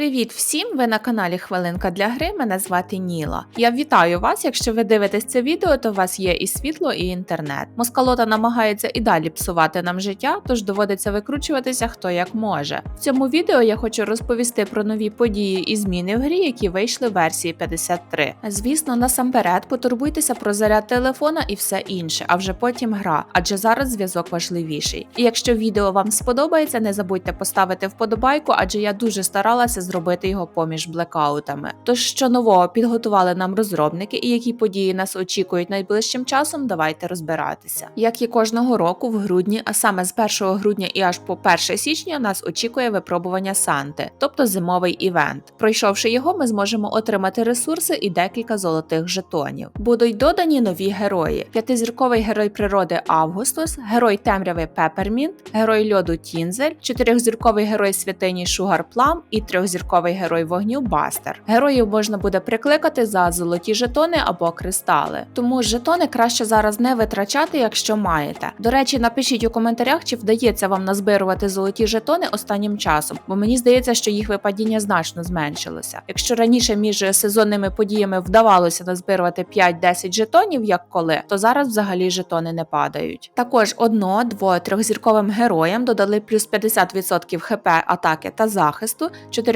Привіт всім! Ви на каналі Хвилинка для гри. Мене звати Ніла. Я вітаю вас. Якщо ви дивитесь це відео, то у вас є і світло, і інтернет. Москалота намагається і далі псувати нам життя, тож доводиться викручуватися хто як може. В цьому відео я хочу розповісти про нові події і зміни в грі, які вийшли в версії 53. Звісно, насамперед потурбуйтеся про заряд телефона і все інше, а вже потім гра, адже зараз зв'язок важливіший. І якщо відео вам сподобається, не забудьте поставити вподобайку, адже я дуже старалася зробити його поміж блекаутами. Тож що нового підготували нам розробники і які події нас очікують найближчим часом, давайте розбиратися. Як і кожного року в грудні, а саме з 1 грудня і аж по 1 січня, нас очікує випробування Санти, тобто зимовий івент. Пройшовши його, ми зможемо отримати ресурси і декілька золотих жетонів. Будуть додані нові герої: п'ятизірковий герой природи Августус, герой темряви Пепермінт, герой льоду Тінзель, чотирьохзірковий герой святині Шугар Плам і трьохзірковий герой вогню Бастер. Героїв можна буде прикликати за золоті жетони або кристали. Тому жетони краще зараз не витрачати, якщо маєте. До речі, напишіть у коментарях, чи вдається вам назбирувати золоті жетони останнім часом, бо мені здається, що їх випадіння значно зменшилося. Якщо раніше між сезонними подіями вдавалося назбирувати 5-10 жетонів, як коли, то зараз взагалі жетони не падають. Також одно, дво, трьохзірковим героям додали плюс 50% хп атаки та захисту,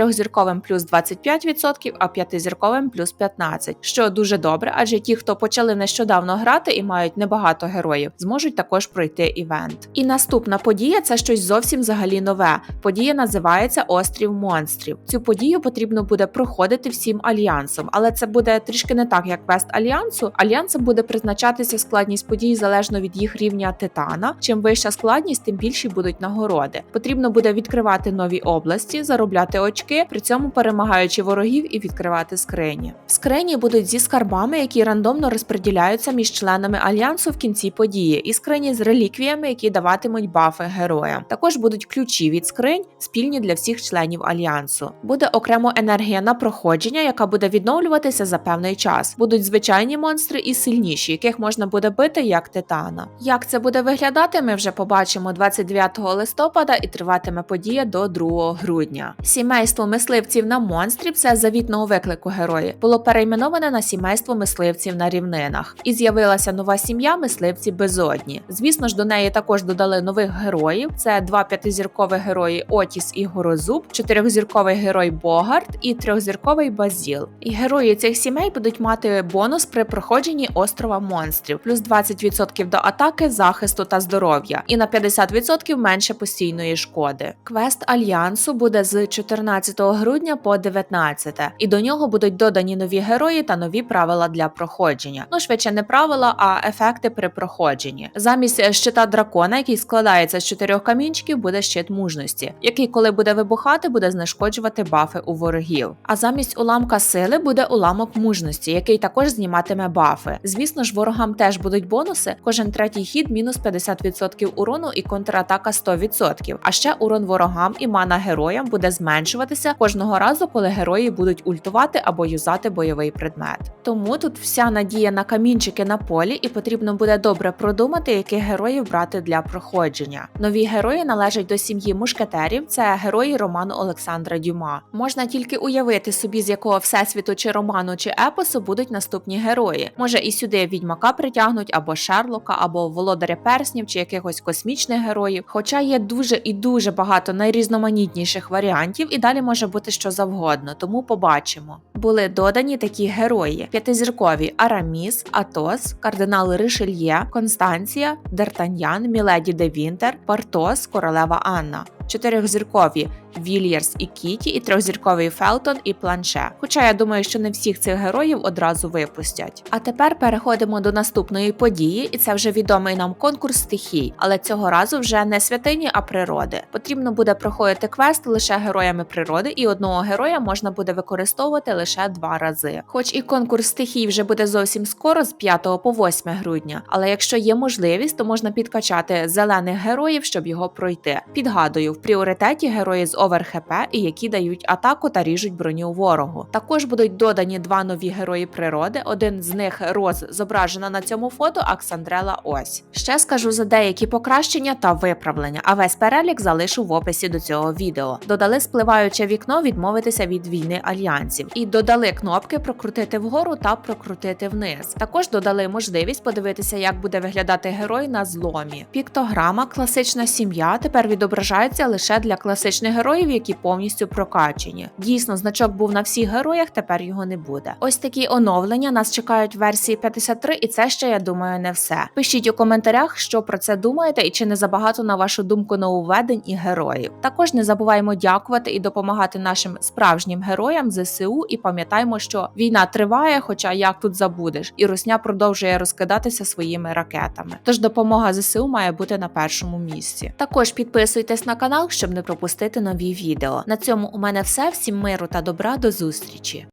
чотирьохзірковим плюс 25%, а п'ятизірковим плюс 15%, що дуже добре, адже ті, хто почали нещодавно грати і мають небагато героїв, зможуть також пройти івент. І наступна подія це щось зовсім взагалі нове. Подія називається Острів монстрів. Цю подію потрібно буде проходити всім альянсом, але це буде трішки не так, як квест альянсу. Альянсом буде призначатися складність подій залежно від їх рівня титана. Чим вища складність, тим більші будуть нагороди. Потрібно буде відкривати нові області, заробляти очки, при цьому перемагаючи ворогів і відкривати скрині. Скрині будуть зі скарбами, які рандомно розподіляються між членами альянсу в кінці події, і скрині з реліквіями, які даватимуть бафи героям. Також будуть ключі від скринь, спільні для всіх членів альянсу. Буде окремо енергія на проходження, яка буде відновлюватися за певний час. Будуть звичайні монстри і сильніші, яких можна буде бити як титана. Як це буде виглядати, ми вже побачимо 29 листопада і триватиме подія до 2 грудня. Сімейство мисливців на монстрів це завітного виклику герої. Було перейменоване на сімейство мисливців на рівнинах. І з'явилася нова сім'я мисливці безодні. Звісно ж, до неї також додали нових героїв: це два п'ятизіркових герої Отіс і Горозуб, чотирьохзірковий герой Богарт і трьохзірковий Базіл. І герої цих сімей будуть мати бонус при проходженні острова монстрів, плюс 20% до атаки, захисту та здоров'я, і на 50% менше постійної шкоди. Квест альянсу буде з 14 грудня по 19, і до нього будуть додані нові герої та нові правила для проходження. Ну швидше не правила, а ефекти при проходженні. Замість щита дракона, який складається з чотирьох камінчиків, буде щит мужності, який, коли буде вибухати, буде знешкоджувати бафи у ворогів. А замість уламка сили буде уламок мужності, який також зніматиме бафи. Звісно ж, ворогам теж будуть бонуси. Кожен третій хід мінус 50% урону і контратака 100%. А ще урон ворогам і мана героям буде зменшуватися кожного разу, коли герої будуть ультувати або юзати бойовий предмет. Тому тут вся надія на камінчики на полі, і потрібно буде добре продумати, яких героїв брати для проходження. Нові герої належать до сім'ї мушкетерів. Це герої роману Олександра Дюма. Можна тільки уявити собі, з якого всесвіту чи роману чи епосу будуть наступні герої. Може і сюди відьмака притягнуть або Шерлока, або володаря перснів, чи якихось космічних героїв. Хоча є дуже і дуже багато найрізноманітніших варіантів, і далі може бути що завгодно, тому побачимо. Були додані такі герої: п'ятизіркові Араміс, Атос, кардинал Ришельє, Констанція, Д'Артаньян, Міледі де Вінтер, Партос, Королева Анна. Чотирьохзіркові Вільярс і Кіті, і трьохзірковий Фелтон і Планше. Хоча я думаю, що не всіх цих героїв одразу випустять. А тепер переходимо до наступної події, і це вже відомий нам конкурс стихій, але цього разу вже не святині, а природи. Потрібно буде проходити квест лише героями природи, і одного героя можна буде використовувати лише два рази. Хоч і конкурс стихій вже буде зовсім скоро, з 5 по 8 грудня, але якщо є можливість, то можна підкачати зелених героїв, щоб його пройти. Підгадую, в пріоритеті герої з овер ХП і які дають атаку та ріжуть броню ворогу. Також будуть додані два нові герої природи. Один з них Роз зображена на цьому фото, а Ксандрела ось. Ще скажу за деякі покращення та виправлення, а весь перелік залишу в описі до цього відео. Додали спливаюче вікно відмовитися від війни альянсів і додали кнопки прокрутити вгору та прокрутити вниз. Також додали можливість подивитися, як буде виглядати герой на зломі. Піктограма, класична сім'я тепер відображається лише для класичних героїв, які повністю прокачені. Дійсно, значок був на всіх героях, тепер його не буде. Ось такі оновлення нас чекають в версії 53, і це ще я думаю не все. Пишіть у коментарях, що про це думаєте, і чи не забагато на вашу думку нововведень і героїв. Також не забуваємо дякувати і допомагати нашим справжнім героям ЗСУ. І пам'ятаємо, що війна триває, хоча як тут забудеш, і Русня продовжує розкидатися своїми ракетами. Тож допомога ЗСУ має бути на першому місці. Також підписуйтесь на канал, щоб не пропустити нові відео. На цьому у мене все. Всім миру та добра до зустрічі.